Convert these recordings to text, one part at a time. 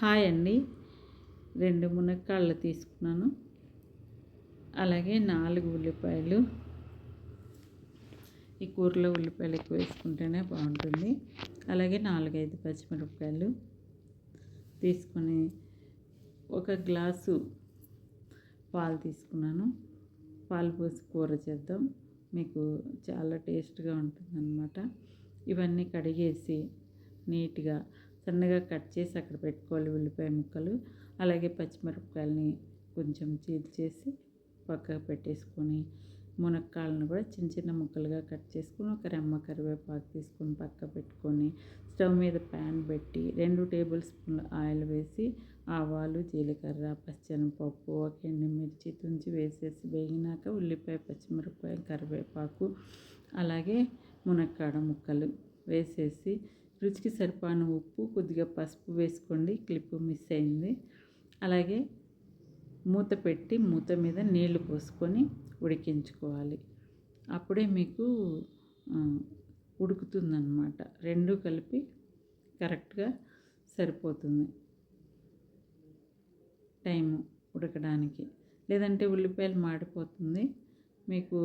Hi అండి. రెండు మునక్కాళ్ళు తీసుకున్నాను. అలాగే నాలుగు ఉల్లిపాయలు. ఈ కూరలో ఉల్లిపాయలు ఎక్కువ వేసుకుంటేనే బాగుంటుంది. అలాగే నాలుగైదు పచ్చిమిరపకాయలు తీసుకొని ఒక గ్లాసు పాలు తీసుకున్నాను. పాలు పోసి కూర చేద్దాం. మీకు చాలా టేస్ట్గా ఉంటుందన్నమాట. ఇవన్నీ కడిగేసి నీట్గా సన్నగా కట్ చేసి అక్కడ పెట్టుకోవాలి ఉల్లిపాయ ముక్కలు. అలాగే పచ్చిమిరపకాయలని కొంచెం చీల్చేసి పక్కకు పెట్టేసుకొని మునక్కాళ్ళను కూడా చిన్న చిన్న ముక్కలుగా కట్ చేసుకొని ఒక రెమ్మ కరివేపాకు తీసుకొని పక్క పెట్టుకొని స్టవ్ మీద ప్యాన్ పెట్టి రెండు టేబుల్ స్పూన్ల ఆయిల్ వేసి ఆవాలు జీలకర్ర పచ్చనిపప్పు ఒక ఎండుమిర్చి తుంచి వేసేసి వేగినాక ఉల్లిపాయ పచ్చిమిరపకాయ కరివేపాకు అలాగే మునక్కాడ ముక్కలు వేసేసి రుచికి సరిపాను ఉప్పు కొద్దిగా పసుపు వేసుకోండి. క్లిప్ మిస్ అయింది. అలాగే మూత పెట్టి మూత మీద నీళ్ళు పోసుకొని ఉడికించుకోవాలి. అప్పుడే మీకు ఉడుకుతుందన్నమాట. రెండు కలిపి కరెక్ట్గా సరిపోతుంది టైము ఉడకడానికి. లేదంటే ఉల్లిపాయలు మాడిపోతుంది. మీకు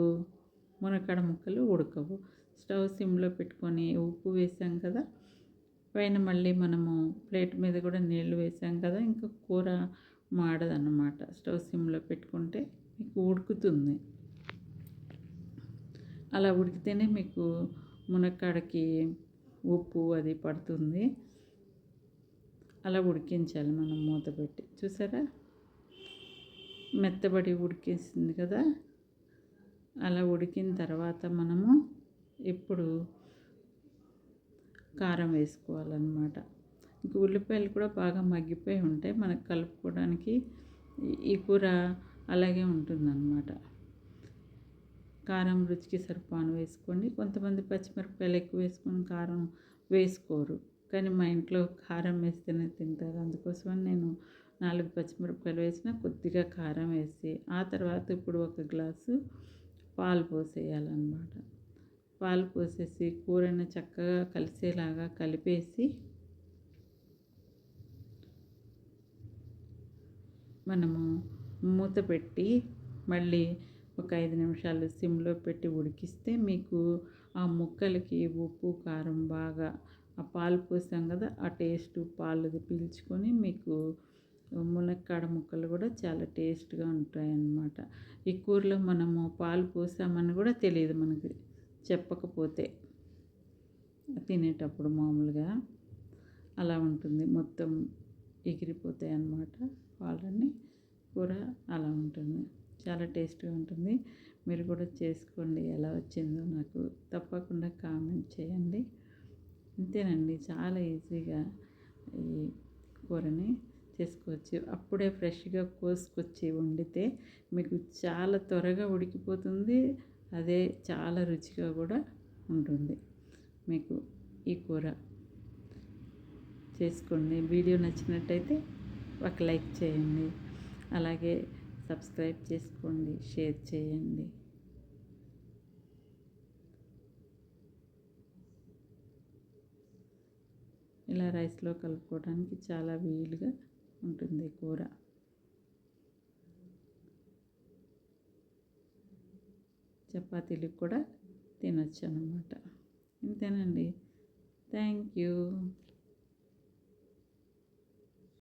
మునక్కడ ముక్కలు ఉడకవు. స్టవ్ సిమ్లో పెట్టుకొని ఉప్పు వేసాం కదా పైన మళ్ళీ మనము ప్లేట్ మీద కూడా నీళ్ళు వేసాం కదా ఇంకా కూర మాడదన్నమాట. స్టవ్ సిమ్లో పెట్టుకుంటే మీకు ఉడుకుతుంది. అలా ఉడికితేనే మీకు మునక్కాడకి ఉప్పు అది పడుతుంది. అలా ఉడికించాలి మనం మూత పెట్టి. చూసారా? మెత్తబడి ఉడికేసింది కదా. అలా ఉడికిన తర్వాత మనము ఇప్పుడు కారం వేసుకోవాలన్నమాట. ఇంక ఉల్లిపాయలు కూడా బాగా మగ్గిపోయి ఉంటాయి. మనకు కలుపుకోవడానికి ఈ కూర అలాగే ఉంటుందన్నమాట. కారం రుచికి సరిపాను వేసుకోండి. కొంతమంది పచ్చిమిరపకాయలు ఎక్కువ వేసుకొని కారం వేసుకోరు. కానీ మా ఇంట్లో కారం వేస్తేనే తింటారు. అందుకోసమని నేను నాలుగు పచ్చిమిరపకాయలు వేసిన కొద్దిగా కారం వేసి ఆ తర్వాత ఇప్పుడు ఒక గ్లాసు పాలు పోసేయాలన్నమాట. పాలు పోసేసి కూరని చక్కగా కలిసేలాగా కలిపేసి మనము మూత పెట్టి మళ్ళీ ఒక ఐదు నిమిషాలు సిమ్లో పెట్టి ఉడికిస్తే మీకు ఆ ముక్కలకి ఉప్పు కారం బాగా ఆ పాలు పోసాం కదా ఆ టేస్ట్ పాలు పీల్చుకొని మీకు మునక్కాడ ముక్కలు కూడా చాలా టేస్ట్గా ఉంటాయి అన్నమాట ఈ కూరలో మనము పాలు పోసామని కూడా తెలియదు మనకి. చెప్పకపోతే తినేటప్పుడు మామూలుగా అలా ఉంటుంది. మొత్తం ఎగిరిపోతాయి అన్నమాట. పాలన్నీ కూర అలా ఉంటుంది. చాలా టేస్ట్గా ఉంటుంది. మీరు కూడా చేసుకోండి. ఎలా వచ్చిందో నాకు తప్పకుండా కామెంట్ చేయండి. అంతేనండి చాలా ఈజీగా ఈ కూరని చేసుకోవచ్చు. అప్పుడే ఫ్రెష్గా కోసుకొచ్చి వండితే మీకు చాలా త్వరగా ఉడికిపోతుంది. అదే చాలా రుచిగా కూడా ఉంటుంది. మీకు ఈ కూర చేసుకోండి. వీడియో నచ్చినట్టయితే ఒక లైక్ చేయండి. అలాగే సబ్స్క్రైబ్ చేసుకోండి. షేర్ చేయండి. ఇలా రైస్లో కలుపుకోవడానికి చాలా వీలుగా ఉంటుంది కూర. చపాతీలకు కూడా తినచ్చు అనమాట ఇంతేనండి. Thank you.